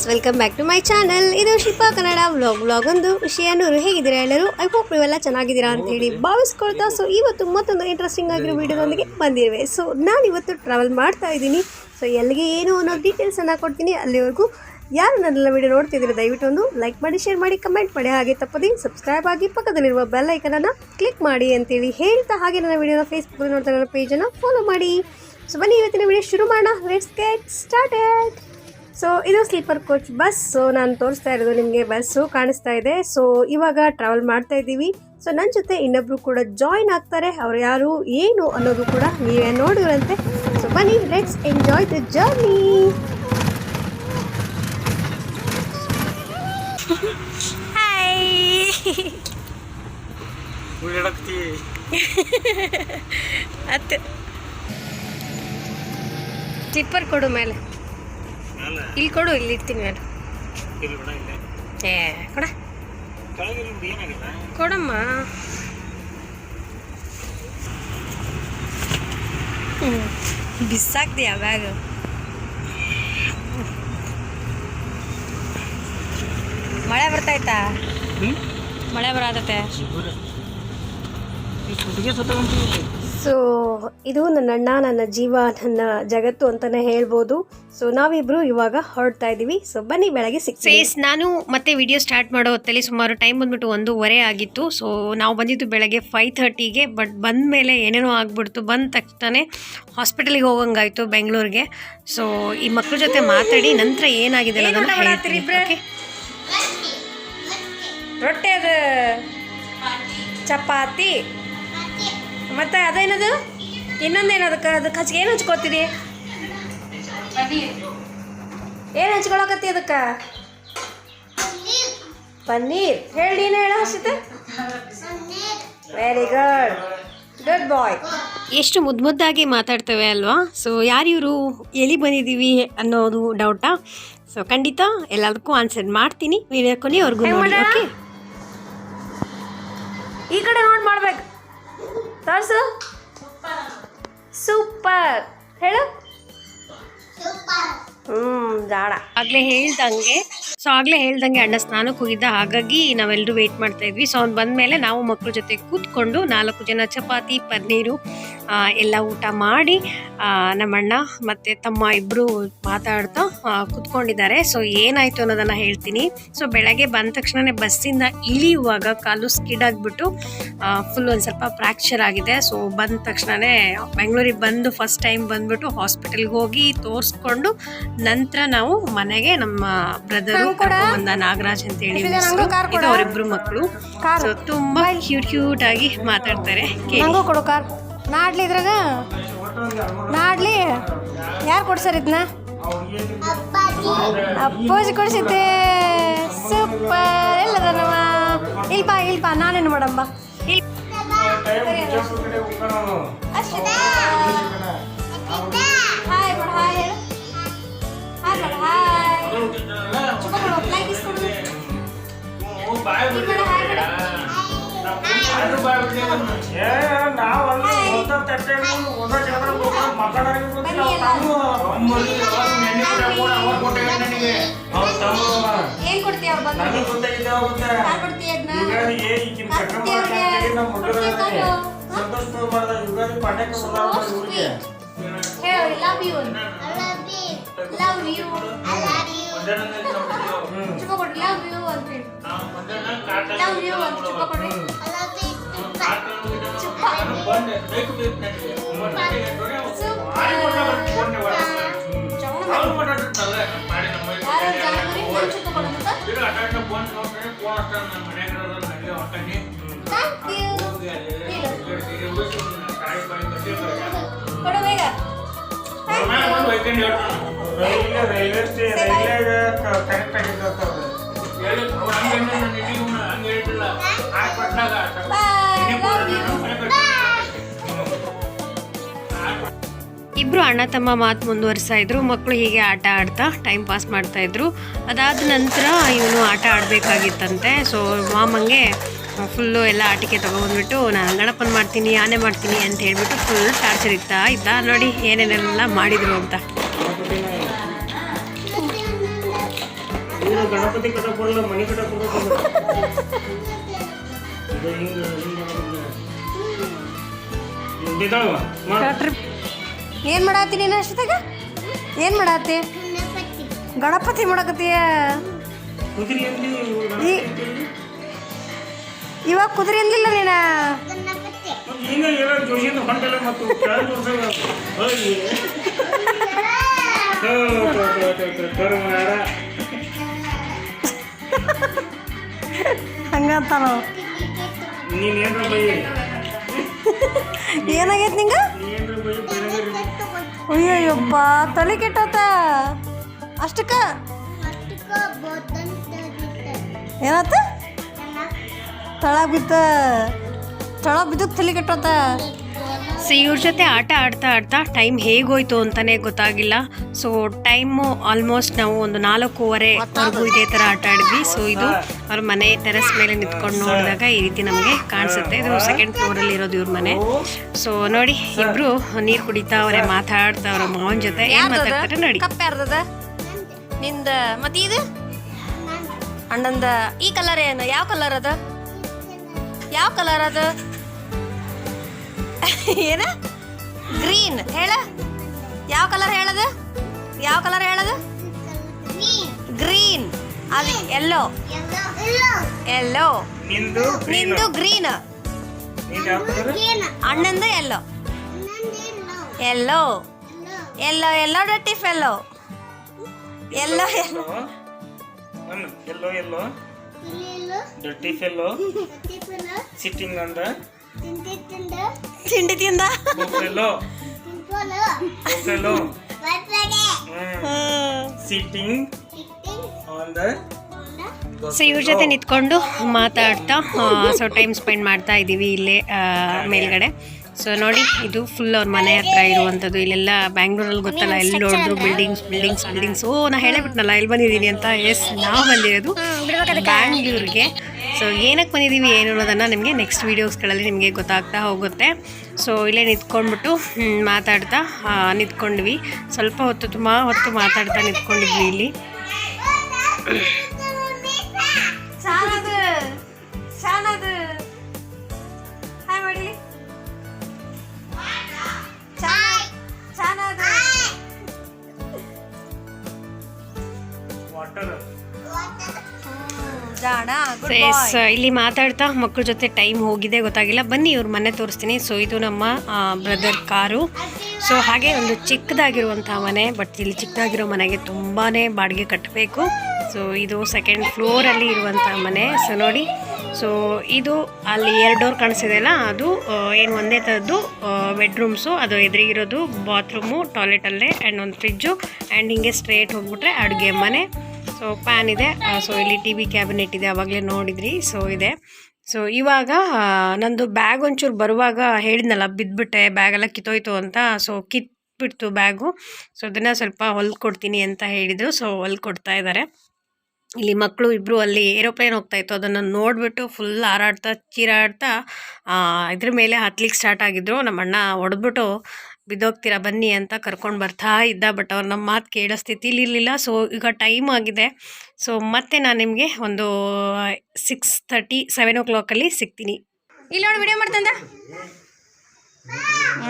Guys welcome back to my channel ಇದು Shilpa Kannada vlog vlog ಒಂದು ವಿಷಯನೂರು ಹೇಗಿದ್ದೀರಾ ಎಲ್ಲರೂ? ಐ ಹೋಪ್ ನೀವೆಲ್ಲ ಚೆನ್ನಾಗಿದ್ದೀರಾ ಅಂತ ಹೇಳಿ ಭಾವಿಸ್ಕೊಳ್ತಾ. ಸೊ ಇವತ್ತು ಮತ್ತೊಂದು ಇಂಟ್ರೆಸ್ಟಿಂಗ್ ಆಗಿರೋ ವಿಡಿಯೋದೊಂದಿಗೆ ಬಂದಿರುವೆ ಸೊ ನಾನು ಇವತ್ತು ಟ್ರಾವೆಲ್ ಮಾಡ್ತಾ ಇದ್ದೀನಿ. ಸೊ ಎಲ್ಲಿಗೆ ಏನು ಅನ್ನೋ ಡೀಟೇಲ್ಸನ್ನು ಕೊಡ್ತೀನಿ ಅಲ್ಲಿವರೆಗೂ. ಯಾರು ನನ್ನೆಲ್ಲ ವೀಡಿಯೋ ನೋಡ್ತಿದ್ದೀರಾ ದಯವಿಟ್ಟು ಒಂದು ಲೈಕ್ ಮಾಡಿ ಶೇರ್ ಮಾಡಿ ಕಮೆಂಟ್ ಮಾಡಿ. ಹಾಗೆ ತಪ್ಪದೆ ಸಬ್ಸ್ಕ್ರೈಬ್ ಆಗಿ ಪಕ್ಕದಲ್ಲಿರುವ ಬೆಲ್ ಐಕನನ್ನು ಕ್ಲಿಕ್ ಮಾಡಿ ಅಂತೇಳಿ ಹೇಳ್ತಾ ಹಾಗೆ ನನ್ನ ವೀಡಿಯೋನ ಫೇಸ್ಬುಕ್ ನೋಡ್ತಾ ಇರೋ ಪೇಜನ್ನು ಫಾಲೋ ಮಾಡಿ. ಸೊ ಬನ್ನಿ ಇವತ್ತಿನ ವಿಡಿಯೋ ಶುರು ಮಾಡೋಣ. ಲೆಟ್ಸ್ ಗೆಟ್ ಸ್ಟಾರ್ಟೆಡ್ ಸೊ ಇದು ಸ್ಲೀಪರ್ ಕೋಚ್ ಬಸ್ ಸೊ ನಾನು ತೋರಿಸ್ತಾ ಇರೋದು ನಿಮಗೆ ಬಸ್ಸು ಕಾಣಿಸ್ತಾ ಇದೆ. ಸೊ ಇವಾಗ ಟ್ರಾವೆಲ್ ಮಾಡ್ತಾ ಇದ್ದೀವಿ. ಸೊ ನನ್ನ ಜೊತೆ ಇನ್ನೊಬ್ರು ಕೂಡ ಜಾಯಿನ್ ಆಗ್ತಾರೆ. ಅವ್ರು ಯಾರು ಏನು ಅನ್ನೋದು ಕೂಡ ನೀವೇ ನೋಡಿದ್ರಂತೆ. ಸೊ ಬನ್ನಿ ಲೆಟ್ಸ್ ಎಂಜಾಯ್ ದ ಜರ್ನಿ ಅತ್ತೆ ಸ್ಲಿಪ್ಪರ್ ಕೊಡು ಮೇಲೆ. ಇಲ್ಲಿ ಕೊಡು ಇಲ್ಲಿ ಇರ್ತೀನಿ ನಾನು. ಏ ಕೊಡ. ಕೊಡಮ್ಮ. ಬಿಸಾಕ್ದಿಯಾ ಬ್ಯಾಗ್ ಮಳೆ ಬರ್ತಾಯ್ತಾ ಮಳೆ ಬರತೈತೆ? ಸೊ ಇದು ನನ್ನ ಅಣ್ಣ ನನ್ನ ಜೀವ ನನ್ನ ಜಗತ್ತು ಅಂತಾನೆ ಹೇಳ್ಬೋದು. ಸೊ ನಾವಿಬ್ರು ಇವಾಗ ಹೊರಡ್ತಾ ಇದ್ದೀವಿ ಸೊ ಬನ್ನಿ ಬೆಳಗ್ಗೆ ಸಿಕ್ಸ್ ಫೇಸ್ ನಾನು ಮತ್ತೆ ವಿಡಿಯೋ ಸ್ಟಾರ್ಟ್ ಮಾಡೋ ಹೊತ್ತಲ್ಲಿ ಸುಮಾರು ಟೈಮ್ ಬಂದ್ಬಿಟ್ಟು ಒಂದೂವರೆ ಆಗಿತ್ತು. ಸೊ ನಾವು ಬಂದಿದ್ದು ಬೆಳಗ್ಗೆ ಫೈವ್ ಥರ್ಟಿಗೆ ಬಟ್ ಬಂದ ಮೇಲೆ ಏನೇನೋ ಆಗ್ಬಿಡ್ತು. ಬಂದ ತಕ್ಷಣ ಹಾಸ್ಪಿಟಲ್ಗೆ ಹೋಗಂಗಾಯ್ತು ಬೆಂಗಳೂರಿಗೆ. ಸೊ ಈ ಮಕ್ಕಳ ಜೊತೆ ಮಾತಾಡಿ ನಂತರ ಏನಾಗಿದೆ ಅನ್ನೋದನ್ನ ಹೇಳ್ತೀನಿ. ರೊಟ್ಟಿ ಅದು. ಚಪಾತಿ. ಮತ್ತೆ ಅದೇನದು? ಇನ್ನೊಂದೇನು ಅದಕ್ಕೆ ಹಚ್ಚಿ ಏನು ಹಚ್ಕೋತೀರಿ? ಏನು ಹಚ್ಕೊಳಕತ್ತಿ ಅದಕ್ಕೆ? ಪನ್ನೀರ್. ಹೇಳಿ ಏನು ಹೇಳ ಹಸಿತ ವೆರಿ ಗುಡ್ ಗುಡ್ ಬಾಯ್ ಎಷ್ಟು ಮುದ್ದು ಮುದ್ದಾಗಿ ಮಾತಾಡ್ತೇವೆ ಅಲ್ವಾ? ಸೊ ಯಾರಿವರು ಎಲ್ಲಿ ಬಂದಿದ್ದೀವಿ ಅನ್ನೋದು ಡೌಟಾ ಸೊ ಖಂಡಿತ ಎಲ್ಲದಕ್ಕೂ ಆನ್ಸರ್ ಮಾಡ್ತೀನಿ. ವಿಡಿಯೋ ಕೊನೆವರೆಗೂ ನೋಡಿ ಓಕೆ ಈ ಕಡೆ ನೋಡಿ ಮಾಡ್ಬೇಕು. ತೋರ್ಸು. ಸೂಪರ್. ಹೇಳು. ಹ್ಞೂ ಜಾಡ ಆಗಲೇ ಹೇಳ್ದಂಗೆ. ಸೊ ಆಗ್ಲೇ ಹೇಳ್ದಂಗೆ ಅಣ್ಣ ಸ್ನಾನಕ್ಕೆ ಹೋಗಿದ್ದ ಹಾಗಾಗಿ ನಾವೆಲ್ಲರೂ ವೇಟ್ ಮಾಡ್ತಾ ಇದ್ವಿ. ಸೊ ಅವ್ನು ಬಂದ್ಮೇಲೆ ನಾವು ಮಕ್ಕಳ ಜೊತೆ ಕೂತ್ಕೊಂಡು ನಾಲ್ಕು ಜನ ಚಪಾತಿ, ಪನ್ನೀರು ಎಲ್ಲ ಊಟ ಮಾಡಿ ನಮ್ಮ ಅಣ್ಣ ಮತ್ತು ತಮ್ಮ ಇಬ್ಬರು ಮಾತಾಡ್ತಾ ಕೂತ್ಕೊಂಡಿದ್ದಾರೆ. ಸೊ ಏನಾಯಿತು ಅನ್ನೋದನ್ನು ಹೇಳ್ತೀನಿ. ಸೊ ಬೆಳಗ್ಗೆ ಬಂದ ತಕ್ಷಣನೇ ಬಸ್ಸಿಂದ ಇಳಿಯುವಾಗ ಕಾಲು ಸ್ಕಿಡ್ ಆಗಿಬಿಟ್ಟು ಫುಲ್ ಒಂದು ಸ್ವಲ್ಪ ಫ್ರ್ಯಾಕ್ಚರ್ ಆಗಿದೆ. ಸೊ ಬಂದ ತಕ್ಷಣನೇ ಬೆಂಗಳೂರಿಗೆ ಬಂದು ಫಸ್ಟ್ ಟೈಮ್ ಬಂದ್ಬಿಟ್ಟು ಹಾಸ್ಪಿಟಲ್ಗೆ ಹೋಗಿ ತೋರಿಸ್ಕೊಂಡು ನಂತರ ನಾವು ಮನೆಗೆ ನಮ್ಮ ಬ್ರದರು ಬಂದ ನಾಗರಾಜ್ ಅಂತ ಹೇಳಿ. ಇದು ಅವರಿಬ್ರು ಮಕ್ಕಳು. ತುಂಬಾ ಕ್ಯೂಟ್ ಕ್ಯೂಟ್ ಆಗಿ ಮಾತಾಡ್ತಾರೆ. ನಂಗೂ ಕೊಡು ಕಾರ್ ನಾಡ್ಲಿ ಇದ್ರಾಗ? ನಾಡ್ಲಿ? ಯಾರು ಕೊಡ್ಸರ್ ಇದನ್ನ ಅಪ್ಪಾಜಿ ಕೊಡ್ಸಿದ್ದೆ. ಸೂಪರ್ ಎಲ್ಲದನವ ಇಲ್ಪ ಇಲ್ಪ ನಾನೇನು ಮಾಡಮ್ಮ ಇಲ್ ಇಲ್ಲಿ ಮಾಡು ಹಾಯ್ ಮಾಡು ಏನ್ ಕೊಡ್ತೀಯ ಅವ್ರು ಬಂದು ಕಾರ್ ಕೊಡ್ತೀಯ ಅದನ್ನ ಹೇಳು ಲವ್ ಯು ಲವ್ ಯು ಚುಕ್ಕ ಇಬ್ರು ಅಣ್ಣ ತಮ್ಮ ಮಾತು ಮುಂದುವರಿಸ್ತಾ ಇದ್ರು ಮಕ್ಕಳು ಹೀಗೆ ಆಟ ಆಡ್ತಾ ಟೈಮ್ ಪಾಸ್ ಮಾಡ್ತಾ ಇದ್ರು. ಅದಾದ ನಂತರ ಇವನು ಆಟ ಆಡಬೇಕಾಗಿತ್ತಂತೆ. ಸೊ ಮಾಮಂಗೆ ಫುಲ್ಲು ಎಲ್ಲ ಆಟಿಕೆ ತೊಗೊಬಂದ್ಬಿಟ್ಟು ನಾನು ಗಣಪನ ಮಾಡ್ತೀನಿ, ಆನೆ ಮಾಡ್ತೀನಿ ಅಂತ ಹೇಳ್ಬಿಟ್ಟು ಫುಲ್ ಟಾರ್ಚರ್ ಇತ್ತಾ ಇದ್ದ. ನೋಡಿ ಏನೇನೆಲ್ಲ ಮಾಡಿದ್ರು ಅಂತ. ಗಣಪತಿ ಕಟ್ಟಕ್ ಬರಲ್ಲ ಮನೆ ಕಟ್ಟಕ್ ಬರಲ್ಲ ಇದು ಹಿಂಗ ಹಿಂಗ ಬಿದ್ದಾಳವ ಮಾಡು. ಏನು ಮಾಡತ್ತಿ ನೀನು ಅಷ್ಟದಾಗ ಏನು ಮಾಡತ್ತಿ ಗಣಪತಿ ಮಾಡಕತ್ತೀಯ? ಈ- ಇವಾಗ ಕುದುರೆ ಅಂದಿಲ್ಲ ನೀನ? ಮತ್ತು ಕೆಳಗೆ ನಾವು ಏನಾಗೈತೆ ನಿಂಗೆ? ಅಯ್ಯಯ್ಯಪ್ಪ ತಲೆ ಕೆಟ್ಟೋತ. ಅಷ್ಟಕ್ಕ? ಏನತ್ತ ತಳ ಬಿತ್ತ ತಳ ಬಿದ್ದಕ್ಕೆ ತಲೆ ಕೆಟ್ಟೋತ. ಸೊ ಇವ್ರ ಜೊತೆ ಆಟ ಆಡ್ತಾ ಆಡ್ತಾ ಟೈಮ್ ಹೇಗೋಯ್ತು ಅಂತಾನೆ ಗೊತ್ತಾಗಿಲ್ಲ. ಸೊ ಟೈಮು ಆಲ್ಮೋಸ್ಟ್ ನಾವು ಒಂದು ನಾಲ್ಕೂವರೆವರೆಗೂ ಇದೇ ಥರ ಆಟ ಆಡಿದ್ವಿ. ಸೊ ಇದು ಅವ್ರ ಮನೆ ಟೆರೆಸ್ ಮೇಲೆ ನಿಂತ್ಕೊಂಡು ನೋಡಿದಾಗ ಈ ರೀತಿ ನಮಗೆ ಕಾಣಿಸುತ್ತೆ. ಇದು ಸೆಕೆಂಡ್ ಫ್ಲೋರಲ್ಲಿ ಇರೋದು ಇವ್ರ ಮನೆ. ಸೊ ನೋಡಿ ಇಬ್ರು ನೀರು ಕುಡಿತಾ ಅವರೇ ಮಾತಾಡ್ತಾ ಅವ್ರ ಮಾವನ ಜೊತೆ ಏನ್ ಮಾತಾಡ್ತಾರೆ ನೋಡಿ. ನಿಂದ ಮತ್ತೆ ಇದು? ಅಣ್ಣಂದ ಈ ಕಲರ್ ಏನು? ಯಾವ ಕಲರ್ ಅದ? ಯಾವ ಕಲರ್ ಅದ? ಏನ? ಗ್ರೀನ್ ಹೇಳ. ಯಾವ ಕಲರ್ ಹೇಳದು? ಯಾವ ಕಲರ್ ಹೇಳದು? ಗ್ರೀನ್ ಅದು ಎಲ್ಲೋ ಎಲ್ಲೋ ನಿಂದು ನಿಂದು green ಅಣ್ಣಂದು yellow yellow yellow yellow ಡಟ್ಟಿ fellow yellow yellow yellow yellow ಡಟ್ಟಿ fellow sitting on the ತಿಂಡಿ ತಿಂದ. ಸೊ ಇವ್ರ ಜೊತೆ ನಿಂತ್ಕೊಂಡು ಮಾತಾಡ್ತಾ ಸೊ ಟೈಮ್ ಸ್ಪೆಂಡ್ ಮಾಡ್ತಾ ಇದ್ದೀವಿ ಇಲ್ಲೇ ಮೇಲ್ಗಡೆ. ಸೊ ನೋಡಿ ಇದು ಫುಲ್ ಅವ್ರ ಮನೆ ಹತ್ರ ಇರುವಂಥದ್ದು. ಇಲ್ಲೆಲ್ಲ ಬ್ಯಾಂಗ್ಳೂರಲ್ಲಿ ಗೊತ್ತಲ್ಲ ಎಲ್ಲಿ ನೋಡಿದ್ರು ಬಿಲ್ಡಿಂಗ್ಸ್ ಬಿಲ್ಡಿಂಗ್ಸ್ ಬಿಲ್ಡಿಂಗ್ಸ್ ಓ ನಾ ಹೇಳಬಿಟ್ನಲ್ಲ ಎಲ್ಲಿ ಬಂದಿದ್ದೀನಿ ಅಂತ? ಎಸ್ ನಾವು ಬಂದಿರೋದು ಬ್ಯಾಂಗ್ಳೂರಿಗೆ ಸೊ ಏನಕ್ಕೆ ಬಂದಿದ್ದೀವಿ, ಏನು ಅನ್ನೋದನ್ನು ನಿಮಗೆ ನೆಕ್ಸ್ಟ್ ವೀಡಿಯೋಸ್ಗಳಲ್ಲಿ ನಿಮಗೆ ಗೊತ್ತಾಗ್ತಾ ಹೋಗುತ್ತೆ. ಸೊ ಇಲ್ಲೇ ನಿಂತ್ಕೊಂಡ್ಬಿಟ್ಟು ಮಾತಾಡ್ತಾ ನಿಂತ್ಕೊಂಡ್ವಿ. ಸ್ವಲ್ಪ ಹೊತ್ತು, ತುಂಬ ಹೊತ್ತು ಮಾತಾಡ್ತಾ ನಿಂತ್ಕೊಂಡಿದ್ವಿ ಇಲ್ಲಿ. ಇಲ್ಲಿ ಮಾತಾಡ್ತಾ ಮಕ್ಕಳ ಜೊತೆ ಟೈಮ್ ಹೋಗಿದೆ ಗೊತ್ತಾಗಿಲ್ಲ. ಬನ್ನಿ ಇವ್ರ ಮನೆ ತೋರಿಸ್ತೀನಿ. ಸೊ ಇದು ನಮ್ಮ ಬ್ರದರ್ ಕಾರು. ಸೊ ಹಾಗೆ ಒಂದು ಚಿಕ್ಕದಾಗಿರುವಂತಹ ಮನೆ ಬಟ್ ಇಲ್ಲಿ ಚಿಕ್ಕದಾಗಿರೋ ಮನೆಗೆ ತುಂಬಾ ಬಾಡಿಗೆ ಕಟ್ಟಬೇಕು. ಸೊ ಇದು ಸೆಕೆಂಡ್ ಫ್ಲೋರಲ್ಲಿ ಇರುವಂತಹ ಮನೆ. ಸೊ ನೋಡಿ. ಸೊ ಇದು ಅಲ್ಲಿ ಎರಡು ಡೋರ್ ಕಾಣಿಸಿದೆಯಲ್ಲ ಅದು ಏನು ಒಂದೇ ಥರದ್ದು ಬೆಡ್ರೂಮ್ಸು ಅದು ಎದುರಿಗಿರೋದು ಬಾತ್ರೂಮು ಟಾಯ್ಲೆಟಲ್ಲೇ ಆ್ಯಂಡ್ ಒಂದು ಫ್ರಿಜ್ಜು ಆ್ಯಂಡ್ ಹಿಂಗೆ ಸ್ಟ್ರೇಟ್ ಹೋಗ್ಬಿಟ್ರೆ ಅಡುಗೆ ಮನೆ. ಸೊ ಪ್ಯಾನ್ ಇದೆ. ಸೊ ಇಲ್ಲಿ ಟಿ ವಿ ಕ್ಯಾಬಿನೆಟ್ ಇದೆ. ಅವಾಗಲೇ ನೋಡಿದ್ರಿ. ಸೊ ಇದೆ. ಸೊ ಇವಾಗ ನಂದು ಬ್ಯಾಗ್ ಒಂಚೂರು ಬರುವಾಗ ಹೇಳಿದ್ನಲ್ಲ ಬಿದ್ದುಬಿಟ್ಟೆ ಬ್ಯಾಗೆಲ್ಲ ಕಿತ್ತೋಯ್ತು ಅಂತ. ಸೊ ಕಿತ್ಬಿಡ್ತು ಬ್ಯಾಗು ಸೊ ಅದನ್ನು ಸ್ವಲ್ಪ ಹೊಲ್ಕೊಡ್ತೀನಿ ಅಂತ ಹೇಳಿದರು. ಸೊ ಹೊಲ್ಕೊಡ್ತಾ ಇದ್ದಾರೆ ಇಲ್ಲಿ ಮಕ್ಕಳು ಇಬ್ಬರು ಅಲ್ಲಿ ಏರೋಪ್ಲೇನ್ ಹೋಗ್ತಾಯಿತ್ತು ಅದನ್ನು ನೋಡಿಬಿಟ್ಟು ಫುಲ್ ಹಾರಾಡ್ತಾ, ಚೀರಾಡ್ತಾ ಇದ್ರ ಮೇಲೆ ಹತ್ಲಿಕ್ಕೆ ಸ್ಟಾರ್ಟ್ ಆಗಿದ್ದರು ನಮ್ಮ ಅಣ್ಣ ಹೊಡೆದ್ಬಿಟ್ಟು ಬಿದ್ದೋಗ್ತೀರಾ ಬನ್ನಿ ಅಂತ ಕರ್ಕೊಂಡು ಬರ್ತಾ ಇದ್ದ ಬಟ್ ಅವ್ರು ನಮ್ಮ ಮಾತು ಕೇಳೋ ಸ್ಥಿತಿಲಿ ಇರಲಿಲ್ಲ ಸೊ ಈಗ ಟೈಮ್ ಆಗಿದೆ. ಸೊ ಮತ್ತೆ ನಾನು ನಿಮಗೆ ಒಂದು ಸಿಕ್ಸ್ ತರ್ಟಿ ಸೆವೆನ್ ಓ ಕ್ಲಾಕಲ್ಲಿ ಸಿಗ್ತೀನಿ. ಇಲ್ಲಿ ನೋಡಿ ವಿಡಿಯೋ ಮಾಡ್ತಂದ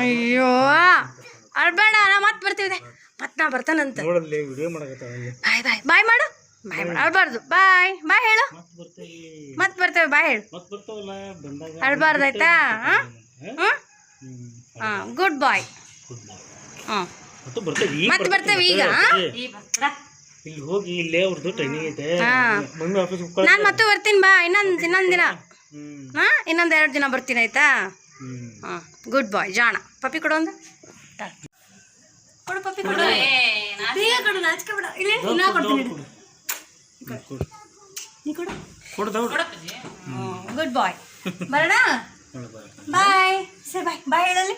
ಅಯ್ಯೋ ಅಳ್ಬೇಡ ನಾ ಮತ್ತೆ ಬರ್ತೀವಿ ಮತ್ತೆ ನಾ ಬರ್ತಾನಂತ. ಬಾಯ್ ಬಾಯ್ ಬಾಯ್ ಮಾಡು. ಬಾಯ್ ಮಾಡು. ಅಳ್ಬಾರ್ದು. ಬಾಯ್ ಬಾಯ್ ಹೇಳು. ಮತ್ ಬರ್ತೀವಿ. ಮತ್ತೆ ಬರ್ತೇವೆ ಬಾಯ್ ಹೇಳು. ಮತ್ ಬರ್ತಾವಲ್ಲ ಬಂದಾಗ ಅಳ್ಬಾರ್ದು ಆಯ್ತಾ ಹಾಂ ಹಾಂ ಗುಡ್ ಬಾಯ್ ಹಾಂ. ಮತ್ತು ಬರ್ತೇವೆ ಈಗ ಮತ್ತೆ ಬರ್ತೇವೆ ಈಗ ಇಲ್ಲಿ ಹೋಗಿ ಇಲ್ಲೇ ಅವ್ರದ್ದು ಟ್ರೈನಿಂಗ್ ಐತೆ. ಹಾ. ಮಮ್ಮಿ ಆಫೀಸ್ ನಾನು ಮತ್ತೆ ಬರ್ತೀನಿ ಬಾ ಇನ್ನೊಂದು ಇನ್ನೊಂದು ದಿನ. ಹಾಂ ಇನ್ನೊಂದು ಎರಡು ದಿನ ಬರ್ತೀನಿ ಆಯ್ತಾ? ಹಾಂ ಗುಡ್ ಬಾಯ್ ಜಾಣ. ಪಪ್ಪಿ ಕೊಡು ಒಂದು. ಕೊಡು ಪಪ್ಪಿ ಕೊಡು. ಬೇಗ ಕೊಡು ನಾಚಿಕೆ ಬಿಡ. ಇಲ್ಲಿ ಕೊಡ್ತೀನಿ. ನೀ ಕೊಡು. ಗುಡ್ ಬಾಯ್ ಬರೋಣ? ಬಾಯ್ ಸರಿ ಬಾಯ್ ಬಾಯ್ ಹೇಳಲ್ಲಿ.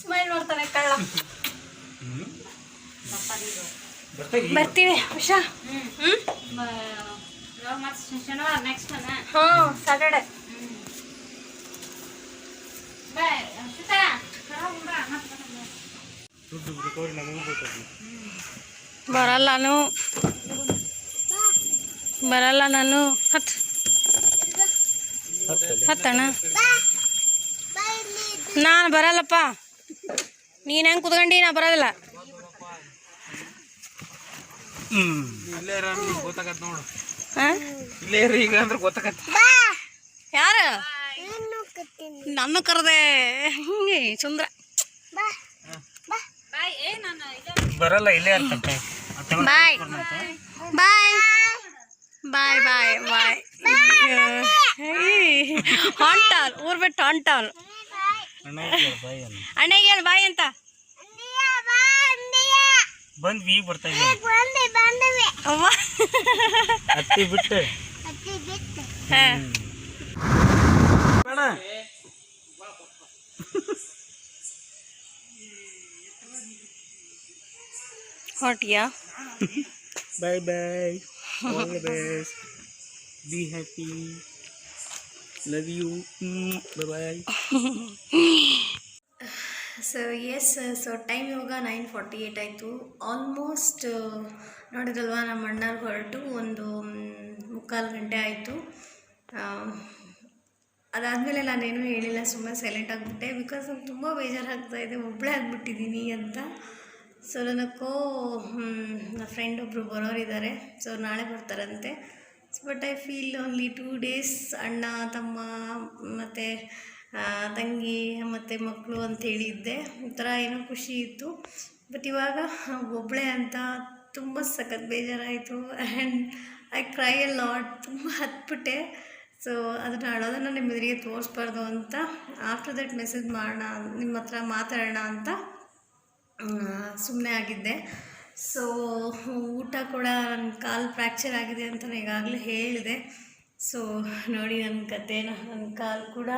ಸ್ಮೈಲ್ ಮಾಡ್ತಾನೆ ಕಳ್ಳ. ಬರ್ತೀವಿ ಬರ್ತೀವಿ ಉಷಾ. ಹ್ಞೂ ಬೇಕಾಗಿ ಬರಲ್ಲ ನಾನು. ಬರಲ್ಲ ನಾನು. ಹತ್. ಹತ್ತಣ್ಣ. ನಾನು ಬರಲ್ಲಪ್ಪ ನೀನು ಹೆಂಗೆ ಕುತ್ಕೊಂಡಿ ನಾ ಬರೋದಿಲ್ಲ ಇಲ್ಲೇ ಗೊತ್ತಾಗತ್ತೆ ನೋಡು ಹಾಂ ಇಲ್ಲೇ ಇರ್ರಿ ಈಗ ಅಂದ್ರೆ ಗೊತ್ತಾಗತ್ತೆ ಯಾರು ನನ್ನ ಕರೆದೆ ಹಿಂಗೆ ಸುಂದ್ರ ಬರಲ್ಲ ಇಲ್ಲೇ ಇರ್ತಂತೆ ಬಾಯ್ ಬಾಯ್ ಬಾಯ್ ಬಾಯ್ ಬಾಯ್ ಹಾಂಟಾಲ್ ಊರ್ ಬಿಟ್ಟು ಹಾಂಟಾಲ್ ಅಣ್ಣಗೆ ಹೇಳಿ ಬಾಯ್ ಅಂತ. ಬಂದ್ವಿ ಈಗ ಬರ್ತಾ ಇದ್ದೀವಿ ಅವ್ವ. ಹತ್ತಿ ಬಿಟ್ಟು. ಹಾ. ಬೇಡ ಹೊಟ್ಟಿಯಾ bye bye. All the best be happy love you bye so yes so time ಇವಾಗ ನೈನ್ ಫಾರ್ಟಿ ಏಯ್ಟ್ ಆಯಿತು. ಆಲ್ಮೋಸ್ಟ್ ನೋಡಿದಲ್ವಾ ನಮ್ಮ ಅಣ್ಣವ್ರು ಹೊರಟು ಒಂದು ಮುಕ್ಕಾಲು ಗಂಟೆ ಆಯಿತು. ಅದಾದಮೇಲೆ ನಾನೇನು ಹೇಳಿಲ್ಲ ಸುಮ್ಮನೆ ಸೈಲೆಂಟ್ ಆಗಿಬಿಟ್ಟೆ. ಬಿಕಾಸ್ ನಂಗೆ ತುಂಬ ಬೇಜಾರಾಗ್ತಾ ಇದೆ ಒಬ್ಬಳೇ ಆಗಿಬಿಟ್ಟಿದ್ದೀನಿ ಅಂತ. ಸೊ ನನಕ್ಕೋ ನನ್ನ ಫ್ರೆಂಡ್ ಒಬ್ಬರು ಬರೋರಿದ್ದಾರೆ. ಸೊ ನಾಳೆ ಬರ್ತಾರಂತೆ. But I feel only two days ಅಣ್ಣ, ತಮ್ಮ, ಮತ್ತು ತಂಗಿ ಮತ್ತು ಮಕ್ಕಳು ಅಂತ ಹೇಳಿದ್ದೆ. ಒಂಥರ ಏನೋ ಖುಷಿ ಇತ್ತು. ಬಟ್ ಇವಾಗ ಒಬ್ಬಳೆ ಅಂತ ತುಂಬ ಸಖತ್ ಬೇಜಾರಾಯಿತು. And I cry a lot ತುಂಬ ಹತ್ಬಿಟ್ಟೆ. ಸೊ ಅದನ್ನು ಅಳೋದನ್ನು ನಿಮ್ಮ ಎದುರಿಗೆ ತೋರಿಸ್ಬಾರ್ದು ಅಂತ ಆಫ್ಟರ್ ದಟ್ ಮೆಸೇಜ್ ಮಾಡೋಣ, ನಿಮ್ಮ ಹತ್ರ ಮಾತಾಡೋಣ ಅಂತ ಸುಮ್ಮನೆ ಆಗಿದ್ದೆ. ಸೊ ಊಟ ಕೂಡ ನನ್ನ ಕಾಲು ಫ್ರ್ಯಾಕ್ಚರ್ ಆಗಿದೆ ಅಂತ ನಾನು ಈಗಾಗಲೇ ಹೇಳಿದೆ. ಸೊ ನೋಡಿ ನನ್ನ ಕಥೆನ ನನ್ನ ಕಾಲು ಕೂಡ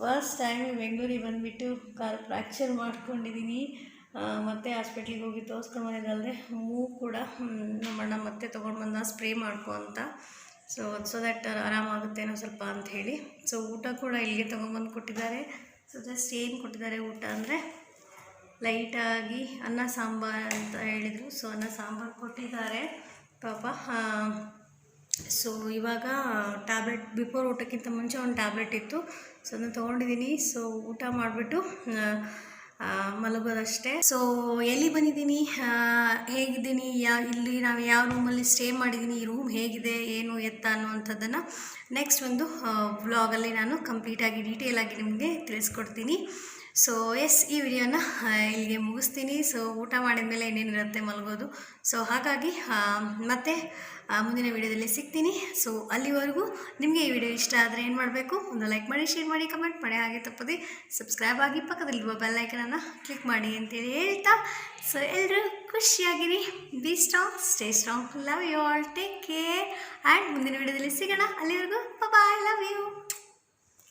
ಫಸ್ಟ್ ಟೈಮ್ ಬೆಂಗಳೂರಿಗೆ ಬಂದುಬಿಟ್ಟು ಕಾಲು ಫ್ರ್ಯಾಕ್ಚರ್ ಮಾಡ್ಕೊಂಡಿದ್ದೀನಿ ಮತ್ತೆ ಹಾಸ್ಪಿಟ್ಲಿಗೆ ಹೋಗಿ ತೋರಿಸ್ಕೊಂಡು ಬಂದಿದ್ದಲ್ಲದೆ ಮೂಗು ಕೂಡ ನಮ್ಮಣ್ಣ ಮತ್ತೆ ತೊಗೊಂಡು ಬಂದ ಸ್ಪ್ರೇ ಮಾಡ್ಕೊ ಅಂತ. ಸೊ ಸೊ ದಟ್ ಆರಾಮಾಗುತ್ತೇನೋ ಸ್ವಲ್ಪ ಅಂತ ಹೇಳಿ. ಸೊ ಊಟ ಕೂಡ ಇಲ್ಲಿಗೆ ತೊಗೊಂಬಂದು ಕೊಟ್ಟಿದ್ದಾರೆ. ಸೊ ಜಸ್ಟ್ ಏನು ಕೊಟ್ಟಿದ್ದಾರೆ ಊಟ ಅಂದರೆ ಲೈಟಾಗಿ ಅನ್ನ ಸಾಂಬಾರು ಅಂತ ಹೇಳಿದರು. ಸೊ ಅನ್ನ ಸಾಂಬಾರು ಕೊಟ್ಟಿದ್ದಾರೆ ಪಾಪ. ಸೊ ಇವಾಗ ಟ್ಯಾಬ್ಲೆಟ್ ಬಿಫೋರ್ ಊಟಕ್ಕಿಂತ ಮುಂಚೆ ಒಂದು ಟ್ಯಾಬ್ಲೆಟ್ ಇತ್ತು. ಸೊ ಅದನ್ನು ತೊಗೊಂಡಿದ್ದೀನಿ ಸೊ ಊಟ ಮಾಡಿಬಿಟ್ಟು ಮಲಗೋದಷ್ಟೇ. ಸೊ ಎಲ್ಲಿ ಬಂದಿದ್ದೀನಿ ಹೇಗಿದ್ದೀನಿ? ಯಾ, ಇಲ್ಲಿ ನಾವು ಯಾವ ರೂಮಲ್ಲಿ ಸ್ಟೇ ಮಾಡಿದ್ದೀನಿ ಈ ರೂಮ್ ಹೇಗಿದೆ? ಏನು ಎತ್ತ ಅನ್ನುವಂಥದ್ದನ್ನು ನೆಕ್ಸ್ಟ್ ಒಂದು ವ್ಲಾಗಲ್ಲಿ ನಾನು ಕಂಪ್ಲೀಟಾಗಿ ಡೀಟೇಲಾಗಿ ನಿಮಗೆ ತಿಳಿಸ್ಕೊಡ್ತೀನಿ. ಸೊ ಎಸ್ ಈ ವಿಡಿಯೋನ ಇಲ್ಲಿಗೆ ಮುಗಿಸ್ತೀನಿ. ಸೊ ಊಟ ಮಾಡಿದ ಮೇಲೆ ಏನೇನಿರುತ್ತೆ ಮಲಗೋದು. ಸೊ ಹಾಗಾಗಿ ಮತ್ತೆ ಮುಂದಿನ ವಿಡಿಯೋದಲ್ಲಿ ಸಿಗ್ತೀನಿ. ಸೊ ಅಲ್ಲಿವರೆಗೂ ನಿಮಗೆ ಈ ವಿಡಿಯೋ ಇಷ್ಟ ಆದರೆ ಏನು ಮಾಡಬೇಕು? ಒಂದು ಲೈಕ್ ಮಾಡಿ, ಶೇರ್ ಮಾಡಿ, ಕಮೆಂಟ್ ಮಾಡಿ, ಹಾಗೆ ತಪ್ಪದೆ ಸಬ್ಸ್ಕ್ರೈಬ್ ಆಗಿ ಪಕ್ಕದಲ್ಲಿರುವ ಬೆಲ್ ಐಕನನ್ನು ಕ್ಲಿಕ್ ಮಾಡಿ ಅಂತೇಳಿ ಹೇಳ್ತಾ. ಸೊ ಎಲ್ಲರೂ ಖುಷಿಯಾಗಿರಿ. Be strong stay strong love you all take care and ಮುಂದಿನ ವಿಡಿಯೋದಲ್ಲಿ ಸಿಗೋಣ. ಅಲ್ಲಿವರೆಗೂ ಬಾಯ್ ಲವ್ ಯು